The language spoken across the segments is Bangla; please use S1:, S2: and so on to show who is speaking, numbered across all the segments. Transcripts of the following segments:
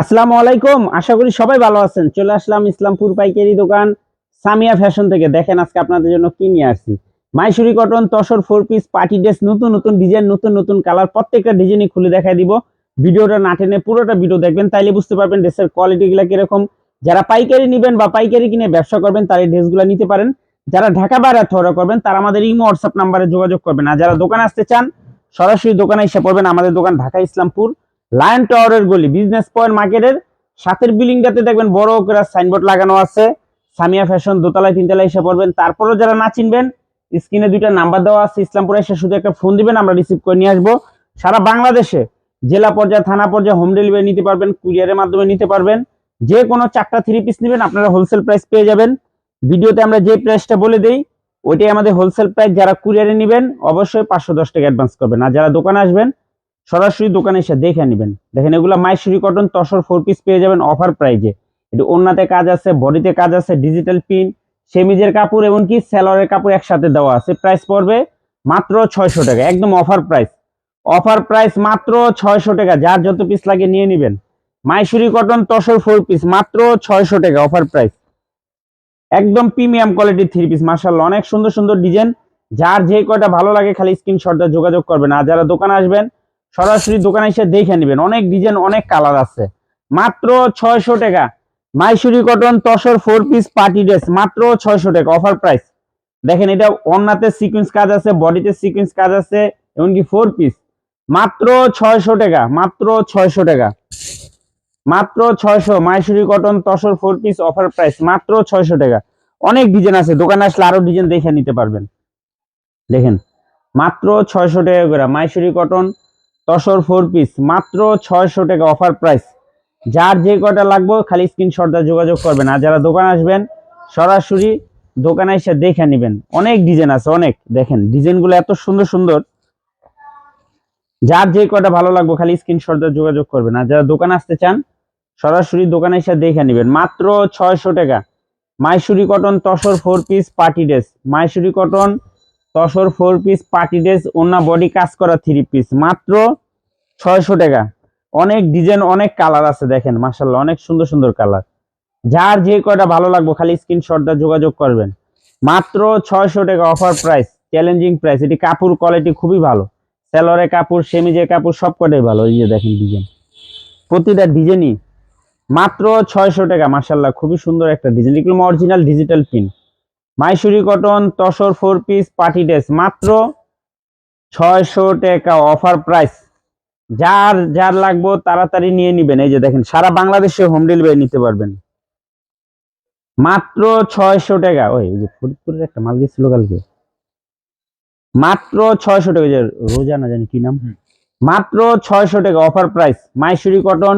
S1: আসসালামু আলাইকুম, আশা করি সবাই ভালো আছেন। চলে আসলাম ইসলামপুর পাইকারি দোকান সামিয়া ফ্যাশন থেকে। দেখেন আজকে আপনাদের জন্য কি নিয়ে আসছি। Mysuri cotton, tussar, four piece, party dress, নতুন নতুন ডিজাইন, নতুন নতুন কালার, প্রত্যেকটা ডিজাইনই খুলে দেখাই দিব। ভিডিওটা না টেনে পুরোটা ভিডিও দেখবেন, তাইলে বুঝতে পারবেন ড্রেসের কোয়ালিটিগুলো কীরকম। যারা পাইকারি নেবেন বা পাইকারি কিনে ব্যবসা করবেন, তারা এই ড্রেসগুলো নিতে পারেন। যারা ঢাকা বাইরে থরা করবেন, তারা আমাদের ইমো, হোয়াটসঅ্যাপ নাম্বারে যোগাযোগ করবেন। আর যারা দোকানে আসতে চান, সরাসরি দোকানে এসে পড়বেন। আমাদের দোকান ঢাকা ইসলামপুর। লায়ন টাওয়ারের গলি বিজনেস পয়েন্ট মার্কেটের সাথের বিল্ডিংটাতে দেখবেন বড় করে সাইনবোর্ড লাগানো আছে। সামিয়া ফ্যাশন দোতলায় তিনতলায় এসে পড়বেন। তারপরেও যারা না চিনবেন স্ক্রিনে দুইটা নাম্বার দেওয়া আছে, ইসলামপুরে এসে শুধু একটা ফোন দিবেন, আমরা রিসিভ করে নিয়ে আসব। সারা বাংলাদেশে জেলা পর্যায়ে, থানা পর্যায়ে হোম ডেলিভারি নিতে পারবেন কুরিয়ারের মাধ্যমে নিতে পারবেন। যে কোনো চারটা থ্রি পিস নেবেন, আপনারা হোলসেল প্রাইস পেয়ে যাবেন। ভিডিওতে আমরা যে প্রাইসটা বলে দিই, ওইটাই আমাদের হোলসেল প্রাইস যারা কুরিয়ারে নেবেন, অবশ্যই পাঁচশো দশ টাকা অ্যাডভান্স করবেন। আর যারা দোকানে আসবেন সরাসরি দোকানে এসে দেখে নেবেন। দেখেন, এগুলো Mysuri cotton tussar four piece পেয়ে যাবেন অফার প্রাইজে একটু ওন্নাতে কাজ আছে, বডিতে কাজ আছে ডিজিটাল পিন সেমিজের কাপড় এমনকি স্যালোয়ারের কাপড় একসাথে দেওয়া আছে। প্রাইস পড়বে মাত্র ছয়শো টাকা, একদম অফার প্রাইস অফার প্রাইস মাত্র ছয়শো টাকা, যার যত পিস লাগে নিয়ে নেবেন। Mysuri cotton tussar four piece মাত্র ছয়শো টাকা অফার প্রাইস একদম প্রিমিয়াম কোয়ালিটির থ্রি পিস মার্শাল্লাহ অনেক সুন্দর সুন্দর ডিজাইন যার যে কয়টা ভালো লাগে, খালি স্ক্রিনশটটা যোগাযোগ করবেন। আর যারা দোকানে আসবেন সরাসরি দোকানে এসে দেখে নেবেন। অনেক ডিজাইন অনেক কালার আছে। মাত্র ছয়শো টাকা। Mysuri cotton tussar four piece party dress মাত্র ছয়শো টাকা অফার প্রাইস দেখেন, এটা অন্যাতে সিকুয়েন্স কাজ আছে বডিতে সিকুয়েন্স কাজ আছে, এমনকি ফোর পিস মাত্র ছয়শো টাকা, মাত্র ছয়শো টাকা। মাত্র ছয়শো, Mysuri cotton tussar four piece offer price মাত্র ছয়শো টাকা। অনেক ডিজাইন আছে, দোকানে আসলে আরও ডিজাইন দেখে নিতে পারবেন। দেখেন, মাত্র ছয়শো টাকা করে, Mysuri cotton tussar four piece মাত্র ছয়শো টাকা অফার প্রাইস যার যে কটা লাগবে, খালি স্ক্রিনশটটা যোগাযোগ করবেন। আর যারা দোকান আসবেন, সরাসরি দোকানে এসে দেখে নেবেন। অনেক ডিজাইন আছে, অনেক। দেখেন ডিজাইনগুলো এত সুন্দর সুন্দর। যার যে কটা ভালো লাগবে, খালি স্ক্রিনশটটা যোগাযোগ করবেন। আর যারা দোকানে আসতে চান, সরাসরি দোকানে এসে দেখে নেবেন। মাত্র ছয়শো টাকা। Mysuri cotton tussar four piece party dress Mysuri cotton tussar four piece party dress অন্য বডি কাজ করা থ্রি পিস মাত্র ছয়শো টাকা। অনেক ডিজাইন অনেক কালার আছে, দেখেন মাসাল্লাহ অনেক সুন্দর সুন্দর কালার যার যে কয়টা ভালো লাগবে, খালি স্ক্রিনশটটা যোগাযোগ করবেন। মাত্র ছয়শো টাকা অফার প্রাইস চ্যালেঞ্জিং প্রাইস এটি কাপড় কোয়ালিটি খুবই ভালো। সেলরের কাপড়, সেমিজের কাপড়, সব কটাই ভালো, এই যে দেখেন ডিজাইন প্রতিটা ডিজাইনই মাত্র ছয়শো টাকা মাসাল্লাহ খুবই সুন্দর একটা ডিজাইন এগুলো original digital print Mysuri cotton tussar four piece party dress মাত্র ছয়শো টাকা অফার প্রাইস যার যার লাগবে তাড়াতাড়ি নিয়ে নিবেন। এই যে দেখেন সারা বাংলাদেশে হোম ডেলিভারি নিতে পারবেন। মাত্র ছয়শো টাকা। ওই যে ফরিদপুরের একটা মাল গেছিল কালকে। মাত্র ছয়শো টাকা যে রোজা না জানি কি নাম। মাত্র ছয়শো টাকা offer price Mysuri cotton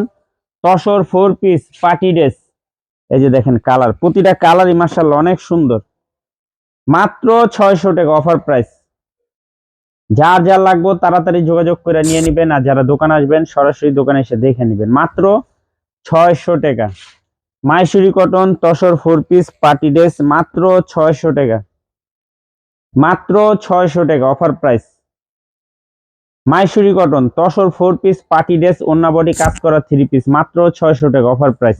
S1: tussar four piece party dress এই যে দেখেন কালার প্রতিটা কালারই মার্শাল অনেক সুন্দর। মাত্র ছয়শো টাকা অফার প্রাইস যার যার লাগবে তাড়াতাড়ি যোগাযোগ করে নিয়ে নেবেন আর যারা দোকান আসবেন, সরাসরি দোকানে এসে দেখে নেবেন। মাত্র ছয়শো টাকা। Mysuri cotton, tussar four piece party dress, মাত্র ছয়শো টাকা। মাত্র ছয়শো টাকা offer price Mysuri cotton, tussar four piece party dress অন্য বডি কাজ করা থ্রি পিস মাত্র ছয়শো টাকা অফার প্রাইস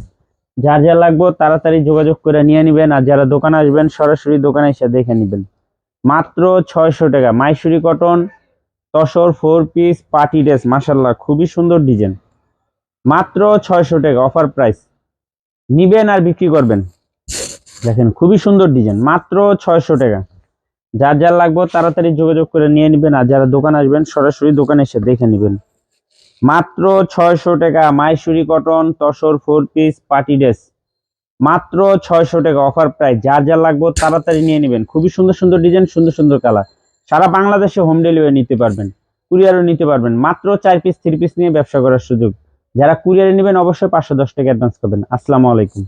S1: যার যা লাগবে তাড়াতাড়ি যোগাযোগ করে নিয়ে নেবেন আর যারা দোকানে আসবেন, সরাসরি দোকানে এসে দেখে নেবেন। মাত্র ছয়শো টাকা। Mysuri cotton, tussar, four piece, party dress মাসাল্লাহ খুবই সুন্দর ডিজাইন। মাত্র ছয়শো টাকা অফার প্রাইস। নিবেন আর বিক্রি করবেন। দেখেন, খুবই সুন্দর ডিজাইন। মাত্র ছয়শো টাকা। যার যার লাগবে তাড়াতাড়ি যোগাযোগ করে নিয়ে নেবেন আর যারা দোকান আসবেন, সরাসরি দোকানে এসে দেখে নেবেন। মাত্র ছয়শো টাকা Mysuri cotton, tussar, four piece party dress. মাত্র ছয়শো টাকা অফার প্রায় যার যা লাগবে তাড়াতাড়ি নিয়ে নেবেন। খুবই সুন্দর সুন্দর ডিজাইন, সুন্দর সুন্দর কালার। সারা বাংলাদেশে হোম ডেলিভারি নিতে পারবেন, কুরিয়ারও নিতে পারবেন। মাত্র চার পিস থ্রি পিস নিয়ে ব্যবসা করার সুযোগ। যারা কুরিয়ারে নেবেন অবশ্যই পাঁচশো দশ টাকা অ্যাডভান্স করবেন। আসসালামু আলাইকুম।